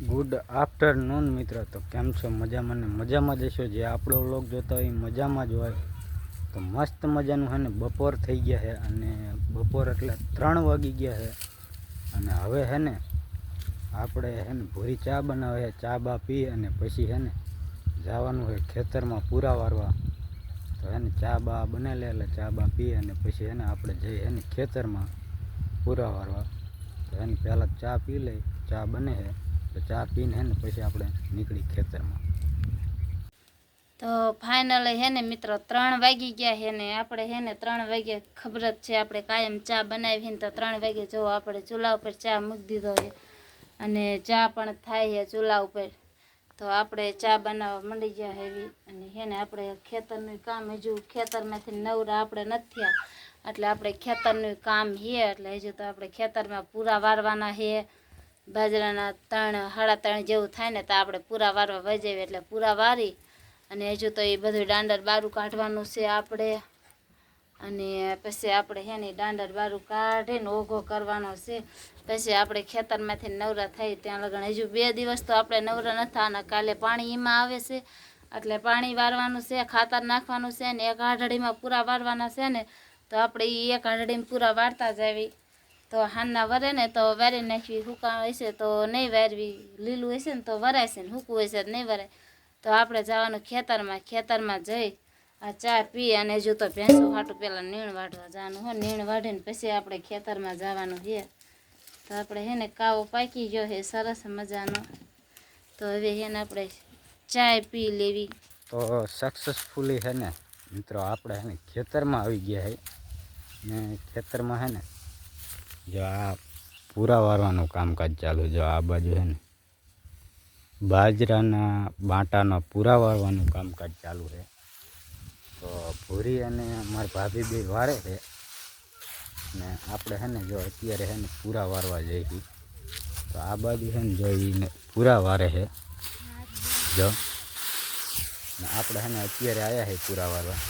Good afternoon મિત્રો. તો કેમ છો? મજામાં ને મજામાં જશો જે આપણો વ્લોગ જોતા હોય મજામાં જ હોય. તો મસ્ત મજાનું હોય ને, બપોર થઈ ગયા છે અને બપોર એટલે ત્રણ વાગી ગયા છે અને હવે હે ને, આપણે હે ને ભૂરી ચા બનાવે છે ચા બા પી અને પછી હે ને જવાનું હોય ખેતરમાં પૂરા વારવા. તો હે ને ચા બા બને લે એટલે ચા બા પી અને પછી હે ને આપણે જઈએ ને ખેતરમાં પૂરા વારવા. તો એને પહેલાં ચા પી લઈ, ચા બને છે તો ચા પીને હે ને પછી આપણે નીકળી ખેતરમાં. તો ફાઇનલ હે ને મિત્રો ત્રણ વાગી ગયા હે ને. આપણે હે ને ત્રણ વાગે ખબર જ છે આપણે કાયમ ચા બનાવી ને તો ત્રણ વાગે જો આપણે ચૂલા ઉપર ચા મૂકી દીધો છે. અને ચા પણ થાય છે ચૂલા ઉપર. તો આપણે ચા બનાવવા માંડી ગયા હેવી અને હે ને આપણે ખેતરનું કામ હજુ ખેતરમાંથી નવરા આપણે નથી થયા. એટલે આપણે ખેતરનું કામ છે. એટલે હજુ તો આપણે ખેતરમાં પૂરા વારવાના છે. બાજરાના ત્રણ સાડા ત્રણ જેવું થાય ને તો આપણે પૂરા વારવા વજાવીએ એટલે પૂરા વારી અને હજુ તો એ બધું દાંડર બારું કાઢવાનું છે આપણે. અને પછી આપણે હે ને દાંડર બારું કાઢીને ઓઘો કરવાનો છે. પછી આપણે ખેતરમાંથી નવરા થઈ ત્યાં લગ્ન હજુ બે દિવસ તો આપણે નવરા નથી અને કાલે પાણી એમાં આવે છે. એટલે પાણી વારવાનું છે, ખાતર નાખવાનું છે ને એક આઢળીમાં પૂરા વારવાના છે ને તો આપણે એ એક આઢળીમાં પૂરા વારતા જ આવી. તો હાનના વરે ને તો વારી નાખવી હુકા હશે તો નહીં વારવી, લીલું હશે ને તો વરાય છે ને હૂકું હશે તો નહીં વરાય. તો આપણે જવાનું ખેતરમાં ખેતરમાં જઈ આ ચા પી અને જો તો ભેંસો હાટું પહેલાં નીણ વાઢવા જવાનું હોય નીણ વાઢીને પછી આપણે ખેતરમાં જવાનું છે તો આપણે હે ને કાવો પાકી ગયો છે સરસ મજાનો. તો હવે હે ને આપણે ચાય પી લેવી. તો સક્સેસફુલી હે ને, મિત્રો, આપણે હે ખેતરમાં આવી ગયા છે ને ખેતરમાં હે ને જો આ પૂરા વારવાનું કામકાજ ચાલુ જો આ બાજુ છે ને. બાજરાના બાટાના પૂરા વારવાનું કામકાજ ચાલુ છે. તો ભૂરી અને મારા ભાભી બે વારે છે. ને આપણે છે ને જો અત્યારે છે ને પૂરા વારવા જઈએ છીએ. તો આ બાજુ છે ને જો ઈને પૂરા વારે છે. જો. ને આપણે છે ને અત્યારે આવ્યા છે પૂરા વારવા.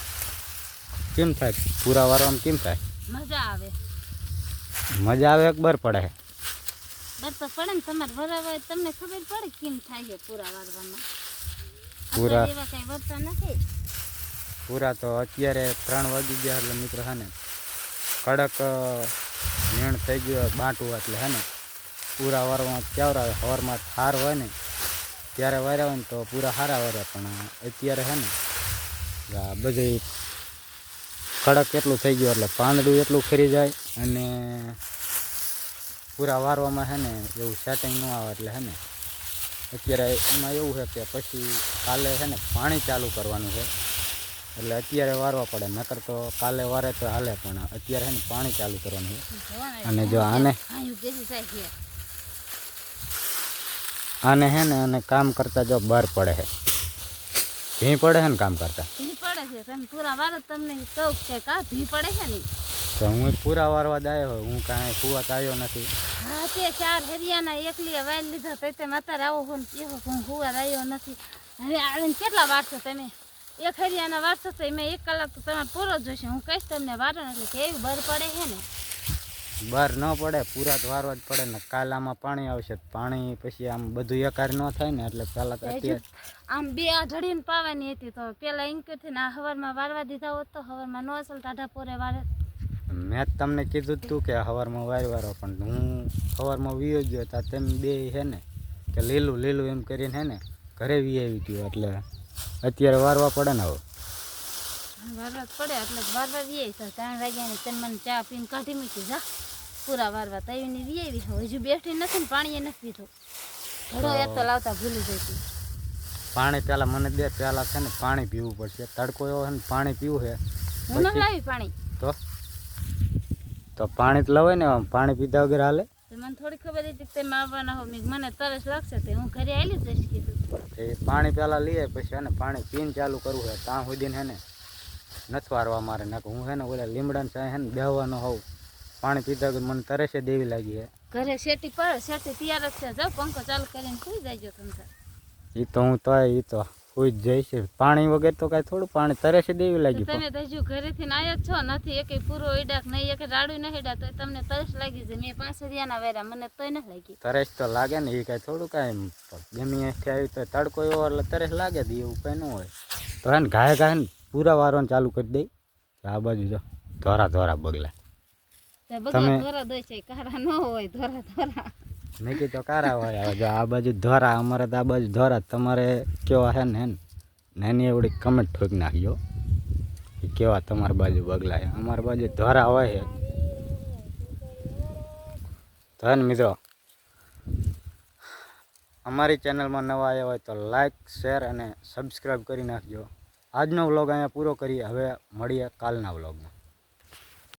કેમ થાય? પૂરા વારવામાં કેમ થાય? મજા આવે. મજા આવે અકબર પડે. દર તો પડે ને તમારે વરાવા તમને ખબર પડે કેમ થાય છે પૂરા વારવામાં? પૂરા. એવા કઈ વરતા નથી? પૂરા તો અત્યારે ત્રણ વાગી ગયા એટલે મિત્રો છે ને કડક નીણ થઈ ગયો બાંટવું એટલે છે ને પૂરા વારવામાં કેવરા હવારમાં હાર હોય ને ત્યારે વાર્યા હોય ને તો પૂરા સારા વાર્યા પણ અત્યારે હે ને બધી કડક એટલું થઈ ગયું એટલે પાંદડું એટલું ખરી જાય. અને પૂરા વારવામાં છે ને એવું સેટિંગ ન આવે એટલે છે ને અત્યારે એમાં એવું છે કે પછી કાલે છે ને પાણી ચાલુ કરવાનું છે. એટલે અત્યારે વારવા પડે, નકર તો કાલે વારે તો હાલે, પણ અત્યારે છે ને પાણી ચાલુ કરવાનું છે. અને જો આને આને છે ને અને કામ કરતા જો બહાર પડે છે ભી પડે છે ને કામ કરતા? પડે છે પૂરા વાર તમને કહું કે કા ભી પડે છે ને? તો હું પૂરા વારવા જ હોય હું કાંઈ કુવા આવ્યો નથી. હા તે ચાર હરિયાના એકલી વાઈ લીધા તો તે અત્યારે આવો હું એવો હું હુવા આવ્યો નથી. હવે આવીને કેટલા વારસો તમે? એક હરિયાના વારસો તો મેં એક કલાક તો તમારે પૂરો જ જોશે હું કહીશ તમને વારો એટલે કેવી બર પડે છે ને. બહાર ન પડે પૂરા તો વારવા જ પડે ને કાલ આમાં પાણી આવશે પાણી પછી આમ બધું એકાર ન થાય ને એટલે હજુ આમ બે આ ઢળીને પાવાની હતી તો પેલા એમ ને આ હવારમાં વારવા દીધા હોત તો હવારમાં ન અસલ ટાઢા પોરે વારે. મેં તમને કીધું હતું તું કે સવારમાં વાર વારો પણ હું સવારમાં વીયો ગયો હતા તેમ બે છે ને કે લીલું લીલું એમ કરીને હે ને ઘરે વી આવી ગયું એટલે અત્યારે વારવા પડે ને હવે. વારવા પડે એટલે વારવા વીએ તો ત્રણ વાગ્યાની તમે મને ચા પીને કાઢી મૂકી જા. પૂરા વારવા તવીને વીએવી હો હજુ બેઠી નથી ને પાણી નથી પીધું. ઘડો તો લાવતા ભૂલી જતી પાણી પહેલાં મને દે પહેલાં છે ને પાણી પીવું પડશે. તડકો એવો છે ને પાણી પીવું છે હું ન લાવી પાણી? તો? તો પાણી તો લવાય ને આમ પાણી પીધા વગર હાલે. મને થોડી ખબર હતી કે તમે આવવાના હો મને તરસ લાગશે તે હું ઘરે આવી જઈશ કીધું. એ પાણી પહેલાં લઈએ પછી એને પાણી પીને ચાલુ કરવું હોય ત્યાં સુધીને હે ને નથી વારવા મારે નાખ હું હે ને ઓલા લીમડાને ચાહે ને બેહવાનો હોઉં. પાણી પીધા વગર મને તરસે દેવી લાગી હે. ઘરે શેટી પર શેટી તૈયાર જ છે. જાવ પંખો ચાલુ કરીને સુઈ જાય તમે. એ તો હું તો એ તો કોઈ જ છે. પાણી વગર તો કાંઈ થોડું પાણી તરસે દેવી લાગી તમે તો હજુ ઘરેથી આયા છો. નથી એકે પૂરો ઈડાક નહીં એકે રાડું નહીં ઈડા તો તમને તરસ લાગી છે. મેં પાંચ રૂપિયાના વેરા મને તોય ન લાગી. તરસ તો લાગે ને એ કાંઈ થોડું કાંઈ ગમી ત્યાંથી આવી તો તડકો એવો એટલે તરસ લાગે દે એવું કંઈ ન હોય. તો હે ને ઘાય ગાય ને પૂરા વારવાનું ચાલુ કરી દઈ. આ બાજુ જો. ધોરા ધોરા બગલા. તમે- ધોરા દોય છે. કારા ન હોય ધોરા ધોરા. મેં કીધું કારા હોય? હવે જો આ બાજુ ધોરા, અમારે તો આ બાજુ ધોરા તમારે કેવા હે ને નાની એવડી કમેન્ટ ઠોક નાખજો કે કેવા તમારી બાજુ બગલા અમારી બાજુ ધોરા હોય છે તો ને મિત્રો, અમારી ચેનલમાં નવા આવ્યા હોય તો લાઈક શેર અને સબસ્ક્રાઈબ કરી નાખજો. આજનો વ્લોગ અહીંયા પૂરો કરીએ. હવે મળીએ કાલના વ્લોગમાં